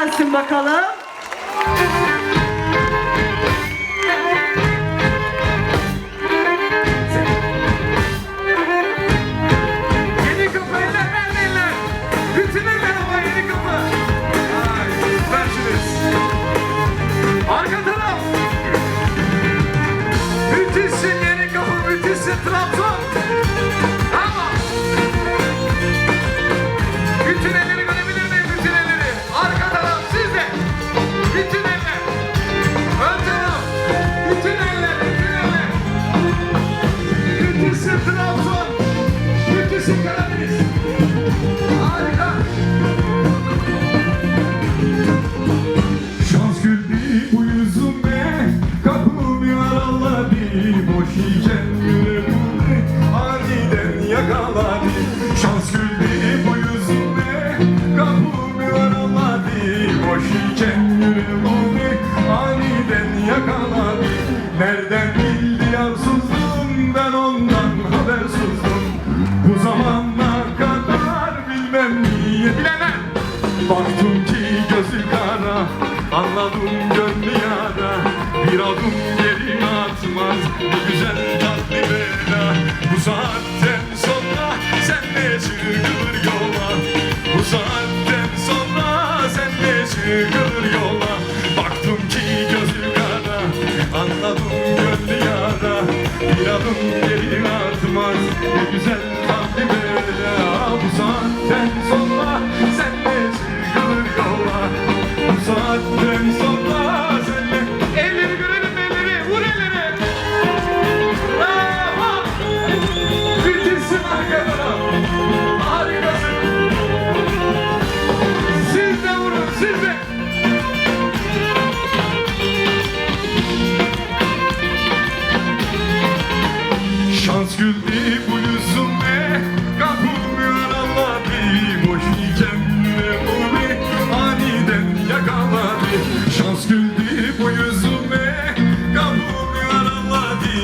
Gelsin bakalım. Şans güldü bu yüzüme. Kapımı yaraladı Boş iken yüreğimi Aniden yakaladı Şans güldü bu yüzüme. Kapımı yaraladı Boş iken yüreğimi Aniden yakaladı Nereden bildi Baktım ki gözü kara. Anladım gönlü yara. Bir adım geri atmaz. Bir güzel tatlı bela Bu saatten sonra Sen de çıkılır yola. Bu saatten sonra Sen de çıkılır de vurun siz de. Şans güldü bu yüzüme Kapımı yaraladı Boş iken yüreğimi Aniden yakaladı Şans güldü bu yüzüme Kapımı yaraladı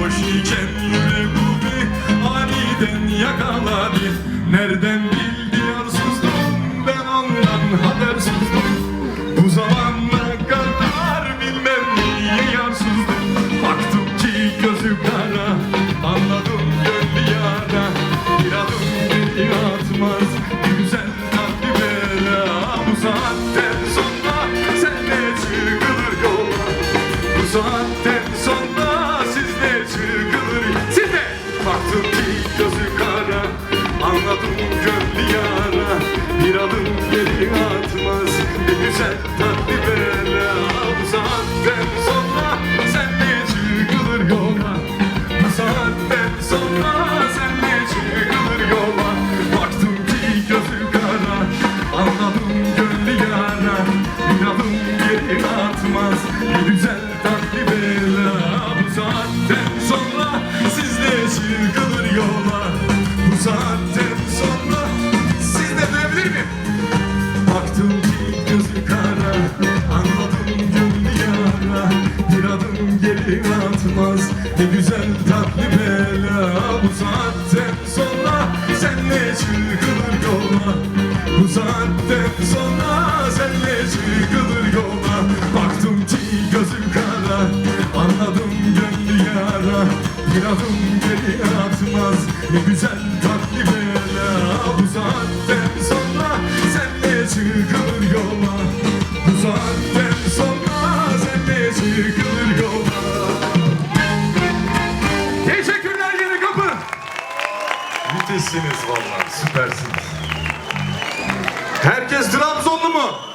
Boş iken yüreğimi Aniden yakaladı Nereden saatten sonra Siz de çıkılır Siz de Baktım ki gözü kara. Anladım gönlü saatten sonra Siz de çıkılır yola. Bu saatten sonra Siz de duyabilir miyim? Baktım ki gözü kara Anladım gönlü yara Bir adım geri atmaz Ne güzel tatlı bela. Bu saatten sonra Senle çıkılır yola. Bu saatten sonra Senle çıkılır yola adım geri atmaz. Ne güzel tatlı bela. Bu saatten sonra Senle çıkılır yola. Bu saatten sonra Senle çıkılır yola. Teşekkürler yeni kapı. Müthişsiniz vallahi süpersiniz. Herkes Trabzonlu mu?